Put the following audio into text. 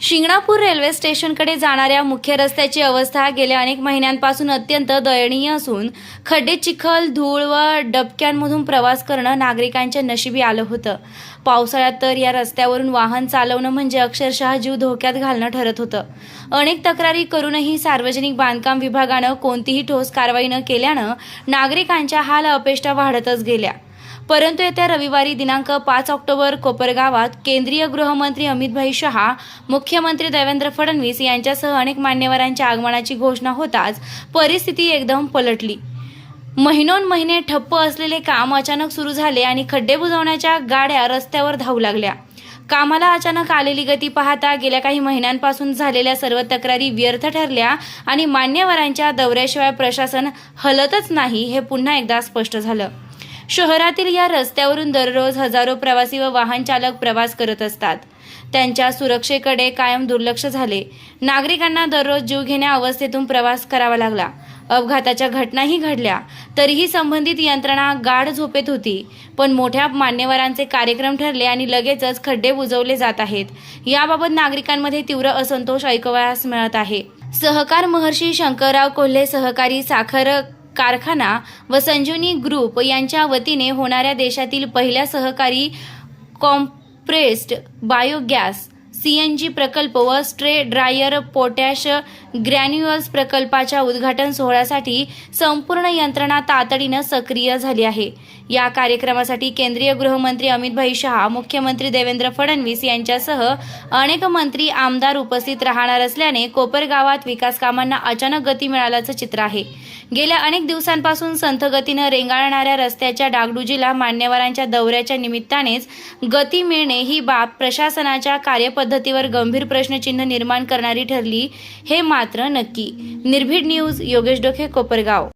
Shingnapur railway स्टेशनकडे जाणाऱ्या मुख्य रस्त्याची अवस्था गेल्या अनेक महिन्यांपासून अत्यंत दयनीय असून खड्डे चिखल धूळ व डबक्यांमधून प्रवास करणं नागरिकांच्या नशिबी आलं होतं. पावसाळ्यात तर या रस्त्यावरून वाहन चालवणं म्हणजे अक्षरशः जीव धोक्यात घालणं ठरत होतं. अनेक तक्रारी करूनही सार्वजनिक बांधकाम विभागानं कोणतीही ठोस कारवाई न केल्यानं नागरिकांच्या हाल अपेष्टा वाढतच गेल्या. परंतु येत्या रविवारी दिनांक पाच ऑक्टोबर कोपरगावात केंद्रीय गृहमंत्री अमितभाई शहा मुख्यमंत्री देवेंद्र फडणवीस यांच्यासह अनेक मान्यवरांच्या आगमनाची घोषणा होताच परिस्थिती एकदम पलटली. महिनोन महिने ठप्प असलेले काम अचानक सुरू झाले आणि खड्डे बुजवण्याच्या गाड्या रस्त्यावर धावू लागल्या. कामाला अचानक आलेली गती पाहता गेल्या काही महिन्यांपासून झालेल्या सर्व तक्रारी व्यर्थ ठरल्या आणि मान्यवरांच्या दौऱ्याशिवाय प्रशासन हलतच नाही हे पुन्हा एकदा स्पष्ट झालं. शहरातील या रस्त्यावरून दररोज हजारो प्रवासी व वाहन चालक प्रवास करत असतात. त्यांच्या सुरक्षेकडे कायम दुर्लक्ष झाले. नागरिकांना दररोज जीवघेण्या अवस्थेतून प्रवास करावा लागला. अपघाताच्या घटनाही घडल्या. तरीही संबंधित यंत्रणा गाढ झोपेत होती. पण मोठ्या मान्यवरांचे कार्यक्रम ठरले आणि लगेचच खड्डे बुजवले जात आहेत. याबाबत नागरिकांमध्ये तीव्र असंतोष ऐकवयास मिळत आहे. सहकार महर्षी शंकरराव कोल्हे सहकारी साखर कारखाना व संजीवनी ग्रुप यांच्या वतीने होणाऱ्या देशातील पहिल्या सहकारी कॉम्प्रेस्ड बायोगॅस सीएनजी प्रकल्प व स्ट्रे ड्रायर पोटॅश ग्रॅन्युअल्स प्रकल्पाच्या उद्घाटन सोहळ्यासाठी संपूर्ण यंत्रणा तातडीनं सक्रिय झाली आहे. या कार्यक्रमासाठी केंद्रीय गृहमंत्री अमितभाई शहा मुख्यमंत्री देवेंद्र फडणवीस यांच्यासह अनेक मंत्री आमदार उपस्थित राहणार असल्याने कोपरगावात विकास कामांना अचानक गती मिळाल्याचं चित्र आहे. गेल्या अनेक दिवसांपासून संथ गतीनं रेंगाळणाऱ्या रस्त्याच्या डागडुजीला मान्यवरांच्या दौऱ्याच्या निमित्तानेच गती मिळणे ही बाब प्रशासनाच्या पद्धतीवर गंभीर प्रश्नचिन्ह निर्माण करणारी ठरली हे मात्र नक्की. निर्भीड न्यूज योगेश डोके कोपरगाव.